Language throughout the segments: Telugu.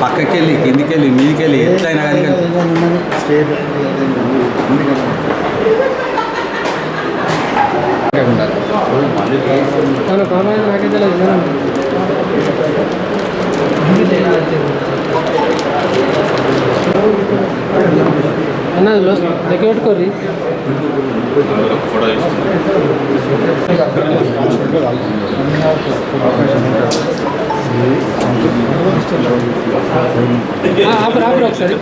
పక్కకి వెళ్ళి కిందికి వెళ్ళి మీదికి వెళ్ళి ఎట్లయినా కానీ కానీ స్టేట్ మన కామైన నాకే తెలియదు వినండి. అన్న లో- దగ్గర పెట్టుకోర్రి. ఆ, ఆపరు ఆపరు ఒకసారి.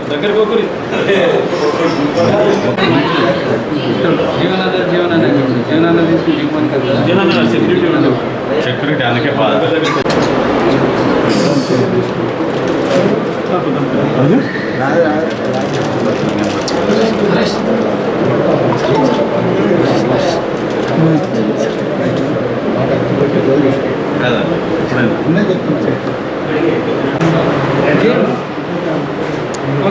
జీవనాధార జీవనాధార. జీవనాధార తీసుకుని సెక్యూరిటీ అందుకే బాధ.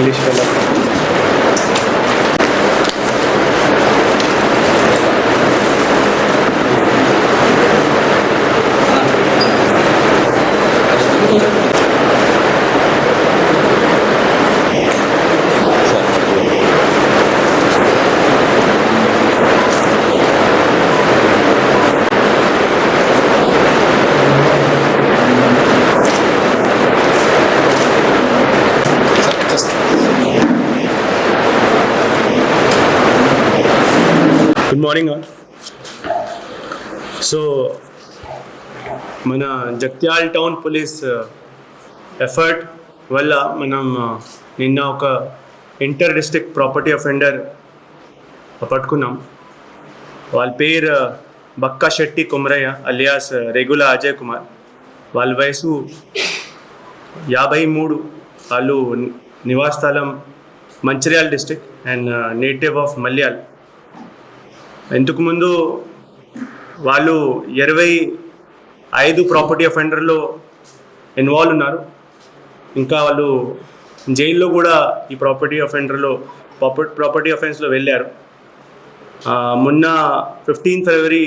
ইংলিশ মেলা మార్నింగ్ ఆల్ సో మన జగ్త్యాల్ టౌన్ పోలీస్ ఎఫర్ట్ వల్ల మనం నిన్న ఒక ఇంటర్ డిస్ట్రిక్ట్ ప్రాపర్టీ అఫెండర్ పట్టుకున్నాం. వాళ్ళ పేరు బక్కా శెట్టి కుమరయ్య అలియాస్ రెగ్యులర్ అజయ్ కుమార్. వాళ్ళ వయసు యాభై మూడు. వాళ్ళు నివాస స్థలం Mancherial district and native of Malyal. ఇంతకుముందు వాళ్ళు ఇరవై ఐదు ప్రాపర్టీ అఫెండర్లో ఇన్వాల్వ్ ఉన్నారు. ఇంకా వాళ్ళు జైల్లో కూడా ఈ ప్రాపర్టీ అఫెండర్లో ప్రాపర్టీ అఫెన్స్లో వెళ్ళారు. మొన్న fifteen February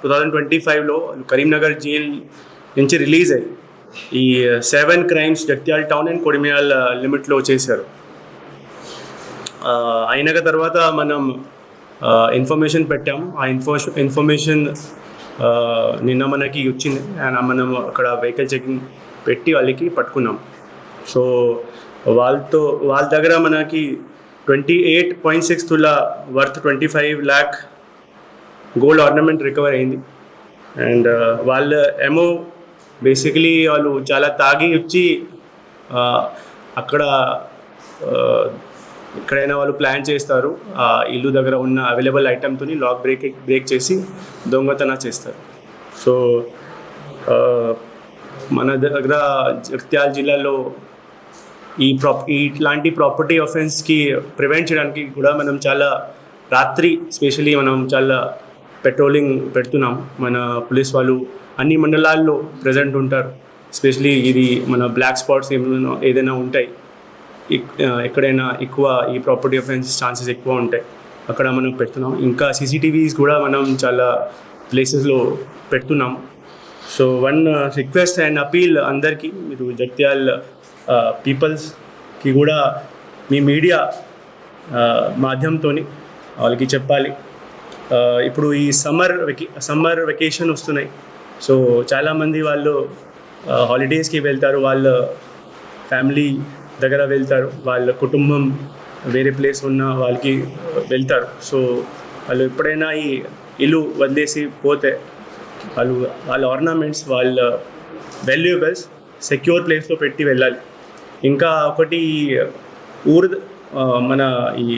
two thousand twenty ఫైవ్లో కరీంనగర్ జైల్ నుంచి రిలీజ్ అయ్యి ఈ seven crimes Jagtial town and Kodimial లిమిట్లో చేశారు. అయినాక తర్వాత మనం ఇన్ఫర్మేషన్ పెట్టాము. ఆ ఇన్ఫర్మేషన్ ఇన్ఫర్మేషన్ నిన్న మనకి వచ్చింది. అండ్ మనం అక్కడ వెహికల్ చెకింగ్ పెట్టి వాళ్ళకి పట్టుకున్నాం. సో వాళ్ళతో వాళ్ళ దగ్గర మనకి ట్వంటీ ఎయిట్ పాయింట్ సిక్స్ తులా worth twenty five lakh gold ornament recover అయింది అండ్ వాళ్ళ ఏమో బేసికలీ వాళ్ళు చాలా తాగి వచ్చి అక్కడ ఎక్కడైనా వాళ్ళు ప్లాన్ చేస్తారు ఆ ఇల్లు దగ్గర ఉన్న అవైలబుల్ ఐటెంతో లాక్ బ్రేక్ బ్రేక్ చేసి దొంగతన చేస్తారు. సో మన దగ్గర జగిత్యాల జిల్లాలో ఈ ప్రాప్ ఇట్లాంటి ప్రాపర్టీ అఫెన్స్కి ప్రివెంట్ చేయడానికి కూడా మనం చాలా రాత్రి స్పెషలీ మనం చాలా పెట్రోలింగ్ పెడుతున్నాం. మన పోలీస్ వాళ్ళు అన్ని మండలాల్లో ప్రజెంట్ ఉంటారు. స్పెషలీ ఇది మన బ్లాక్ స్పాట్స్ ఏమైనా ఏదైనా ఉంటాయి. ఎక్కడైనా ఎక్కువ ఈ ప్రాపర్టీ అఫెన్స్ ఛాన్సెస్ ఎక్కువ ఉంటాయి. అక్కడ మనం పెడుతున్నాం. ఇంకా సీసీటీవీస్ కూడా మనం చాలా ప్లేసెస్లో పెడుతున్నాం. So one request and appeal అందరికీ మీరు జగ్త్యాల్ పీపుల్స్కి కూడా మీ మీడియా మాధ్యమంతో వాళ్ళకి చెప్పాలి. ఇప్పుడు ఈ సమ్మర్ వెకే సమ్మర్ వెకేషన్ వస్తున్నాయి. సో చాలామంది వాళ్ళు హాలిడేస్కి వెళ్తారు. వాళ్ళ ఫ్యామిలీ దగ్గర వెళ్తారు. వాళ్ళ కుటుంబం వేరే ప్లేస్ ఉన్న వాళ్ళకి వెళ్తారు. సో వాళ్ళు ఎప్పుడైనా ఈ ఇల్లు వదిలేసి పోతే వాళ్ళు వాళ్ళ ఆర్నమెంట్స్ వాళ్ళ వాల్యుయబుల్స్ సెక్యూర్ ప్లేస్లో పెట్టి వెళ్ళాలి. ఇంకా ఒకటి ఊరు మన ఈ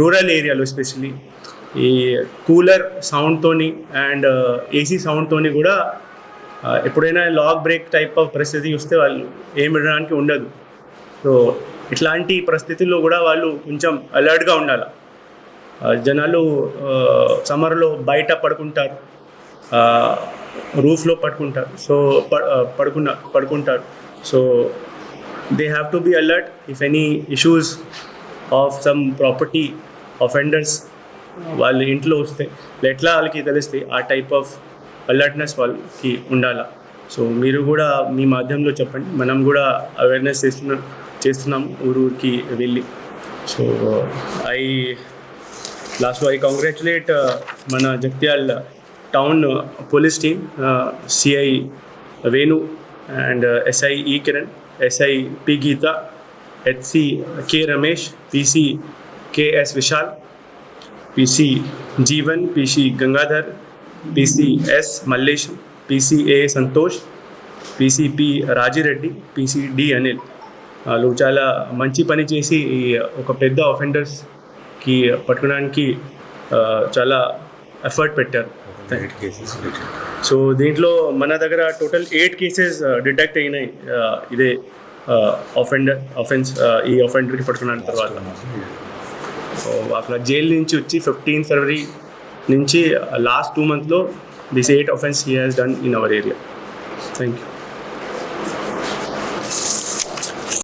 రూరల్ ఏరియాలో ఎస్పెషలీ ఈ కూలర్ సౌండ్తోని అండ్ ఏసీ సౌండ్తోని కూడా ఎప్పుడైనా లాక్ బ్రేక్ టైప్ ఆఫ్ పరిస్థితి చూస్తే వాళ్ళు ఏం వినడానికి ఉండదు. సో ఇట్లాంటి పరిస్థితుల్లో కూడా వాళ్ళు కొంచెం అలర్ట్గా ఉండాలి. జనాలు సమ్మర్లో బయట పడుకుంటారు. రూఫ్లో పడుకుంటారు. సో ప- పడుకున్న పడుకుంటారు. So they have to be alert if any issues of some property offenders వాళ్ళ ఇంట్లో వస్తే ఎట్లా వాళ్ళకి తెలిస్తే ఆ టైప్ ఆఫ్ అలర్ట్నెస్ వాళ్ళకి ఉండాలా. సో మీరు కూడా మీ మాధ్యమంలో చెప్పండి. మనం కూడా అవేర్నెస్ చేస్తున్నాం చేస్తున్నాం ఊరూరికి వెళ్ళి. So I last I congratulate మన Jagtial town police team CI Venu and SI ఈ Kiran SI P Geetha HC K Ramesh PC KS Vishal PC Jeevan PC Gangadhar PC S Mallesham PCA Santosh PCP Rajireddy PCD Anil. వాళ్ళు చాలా మంచి పని చేసి ఈ ఒక పెద్ద అఫెండర్స్కి పట్టుకోవడానికి చాలా ఎఫర్ట్ పెట్టారు. సో దీంట్లో మన దగ్గర టోటల్ ఎయిట్ కేసెస్ డిటెక్ట్ అయినాయి. ఇదే అఫెండర్ అఫెన్స్ ఈ అఫెండర్కి పట్టుకున్న తర్వాత. సో అక్కడ జైలు నుంచి వచ్చి ఫిఫ్టీన్ ఫిబ్రవరి నుంచి లాస్ట్ టూ మంత్లో these eight offenses he has done in our area. Thank you.